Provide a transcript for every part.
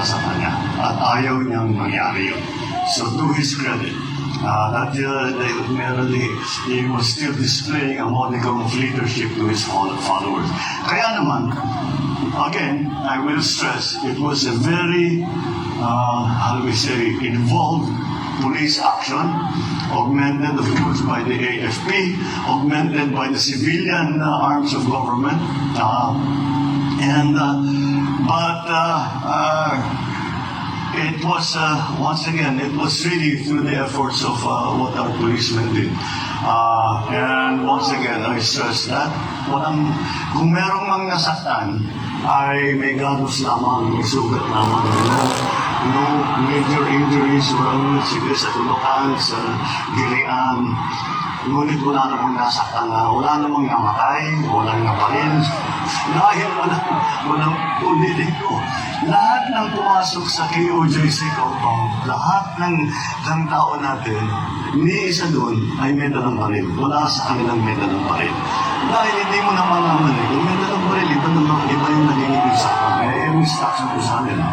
para sa kanya. At ayaw niyang mangyari yun. So to his credit, uh, that they, merely, he was still displaying a modicum of leadership to his fol- followers. Kaya naman, again, I will stress, it was a very, uh, how do we say, involved police action, augmented, of course, by the AFP, augmented by the civilian uh, arms of government. Uh, and, uh, but, uh, uh, it was, uh, once again, it was really through the efforts of uh, what our policemen did. Uh, and once again, I stress that walang, kung merong mga nasaktan, ay may ganos lamang, may sugat lamang. No, no major injuries, walang sige sa tulukan, sa gilian. Ngunit wala namang nasaktan na, wala namang namatay, walang naparin. Dahil wala, walang ulitin ko. Lahat ng pumasok sa KOJC compound, lahat ng, ng tao natin, ni isa doon ay may dalang baril. Wala sa kanilang may dalang baril. Dahil hindi mo naman naman eh, kung may dalang baril, iba naman, iba yung naging insaktan. Eh, yung instruction ko sa kanila.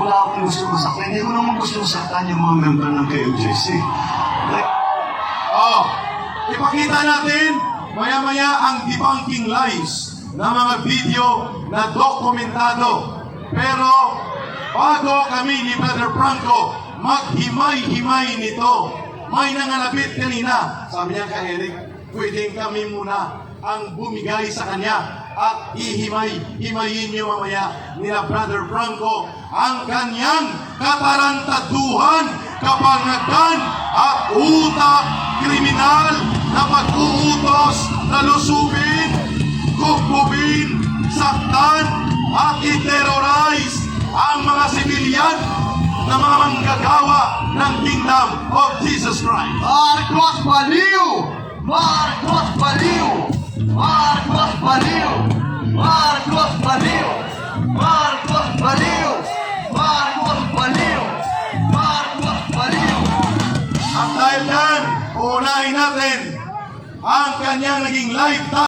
Wala akong gusto masaktan. Hindi ko naman gusto masaktan yung mga member ng KOJC. Like, Oh, ipakita natin maya-maya ang debunking lies na mga video na dokumentado. Pero bago kami ni Brother Franco maghimay-himay nito, may nangalapit kanina. Sabi niya kay Eric, pwedeng kami muna ang bumigay sa kanya at ihimay-himayin niyo mamaya nila Brother Franco ang kanyang katarantaduhan, kapangagan at utak kriminal na pag-uutos na lusubin, kububin, saktan at i-terrorize ang mga sibilyan na mga manggagawa ng Kingdom of Jesus Christ. Marcos Baliw! Marcos Baliw! Marcos Baliw! Marcos Baliw! Marcos Baliw! Marcos Baliw! Marcos Baliw! At dahil yan, uunahin natin ang kanyang naging lifetime